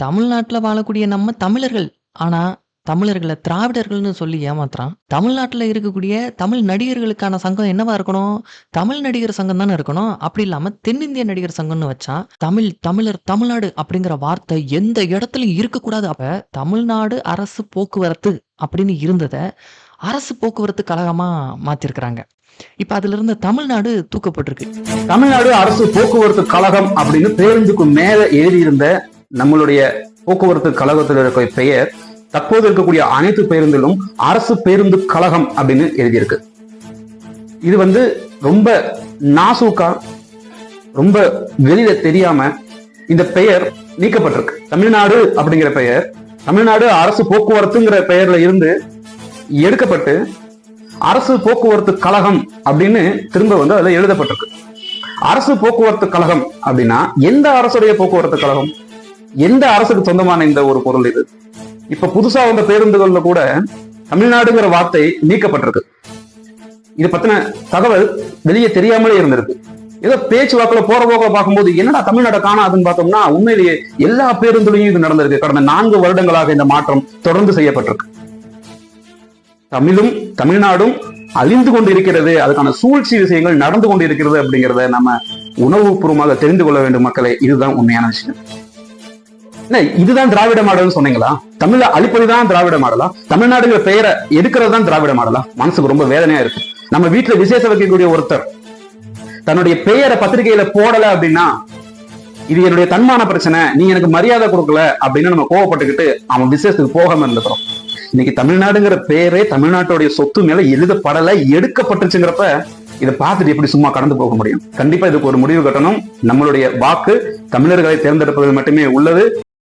தமிழ்நாட்டுல வாழக்கூடிய நம்ம தமிழர்கள். ஆனா, தமிழர்களை திராவிடர்கள்னு சொல்லி ஏமாத்துறான். தமிழ்நாட்டுல இருக்கக்கூடிய தமிழ் நடிகர்களுக்கான சங்கம் என்னவா இருக்கணும்? தமிழ் நடிகர் சங்கம் தானே இருக்கணும். அப்படி இல்லாம தென்னிந்திய நடிகர் சங்கம்னு வச்சா தமிழ், தமிழர், தமிழ்நாடு அப்படிங்கிற வார்த்தை எந்த இடத்துலயும் இருக்கக்கூடாது. அப்ப தமிழ்நாடு அரசு போக்குவரத்து அப்படின்னு இருந்ததை அரசு போக்குவரத்து கழகமா மாத்திருக்கிறாங்க. இப்ப அதுல இருந்து தமிழ்நாடு தூக்கப்பட்டிருக்கு. தமிழ்நாடு அரசு போக்குவரத்து கழகம் அப்படின்னு பேருந்துக்கு மேல எழுதியிருந்த நம்மளுடைய போக்குவரத்து கழகத்தில் இருக்க பெயர் தற்போது இருக்கக்கூடிய அனைத்து பேருந்திலும் அரசு பேருந்து கழகம் அப்படின்னு எழுதியிருக்கு. இது வந்து ரொம்ப நாசூக்கா ரொம்ப வெளியில தெரியாம இந்த பெயர் நீக்கப்பட்டிருக்கு. தமிழ்நாடு அப்படிங்கிற பெயர் தமிழ்நாடு அரசு போக்குவரத்துங்கிற பெயர்ல இருந்து எடுக்கப்பட்டு அரசு போக்குவரத்து கழகம் அப்படின்னு திரும்ப வந்து அதுல எழுதப்பட்டிருக்கு. அரசு போக்குவரத்து கழகம் அப்படின்னா எந்த அரசுடைய போக்குவரத்து கழகம்? எந்த அரசுக்கு சொந்தமான இந்த ஒரு பொருள் இது? இப்ப புதுசா வந்த பேருந்துகள்ல கூட தமிழ்நாடுங்கிற வார்த்தை நீக்கப்பட்டிருக்கு. இது பத்தின தகவல் வெளியே தெரியாமலே இருந்திருக்கு. ஏதோ பேச்சுவாக்குல போற போக பார்க்கும்போது என்னடா தமிழ்நாட்டை காணாதுன்னு பார்த்தோம்னா உண்மையிலேயே எல்லா பேருந்துலையும் இது நடந்திருக்கு. கடந்த நான்கு வருடங்களாக இந்த மாற்றம் தொடர்ந்து செய்யப்பட்டிருக்கு. தமிழும் தமிழ்நாடும் அழிந்து கொண்டு இருக்கிறது அதுக்கான சூழ்ச்சி விஷயங்கள் நடந்து கொண்டிருக்கிறது அப்படிங்கிறத நம்ம உணர்வுபூர்வமாக தெரிந்து கொள்ள வேண்டும் மக்களே. இதுதான் உண்மையான விஷயம். இதுதான் திராவிட மாடல் சொன்னீங்களா? தமிழ அழிப்பதுதான் திராவிட மாடலா? தமிழ்நாடுங்கிற பெயரை எடுக்கிறது தான் திராவிட மாடலா? மனசுக்கு ரொம்ப வேதனையா இருக்கு. நம்ம வீட்டுல விசேஷம் வைக்கக்கூடிய ஒருத்தர் தன்னுடைய பெயரை பத்திரிகையில போடல அப்படின்னா இது என்னுடைய தன்மான பிரச்சனை நீ எனக்கு மரியாதை கொடுக்கல அப்படின்னு நம்ம கோவப்பட்டுக்கிட்டு அவன் விசேஷத்துக்கு போகாம இருந்துக்கிறோம். இன்னைக்கு தமிழ்நாடுங்கிற பேரே தமிழ்நாட்டுடைய சொத்து மேல எழுதப்படல எடுக்கப்பட்டுச்சுங்கிறப்ப இதை பார்த்துட்டு எப்படி சும்மா கடந்து போக முடியும்? கண்டிப்பா இதுக்கு ஒரு முடிவு கட்டணும். நம்மளுடைய வாக்கு தமிழர்களை தேர்ந்தெடுப்பதில் மட்டுமே உள்ளது.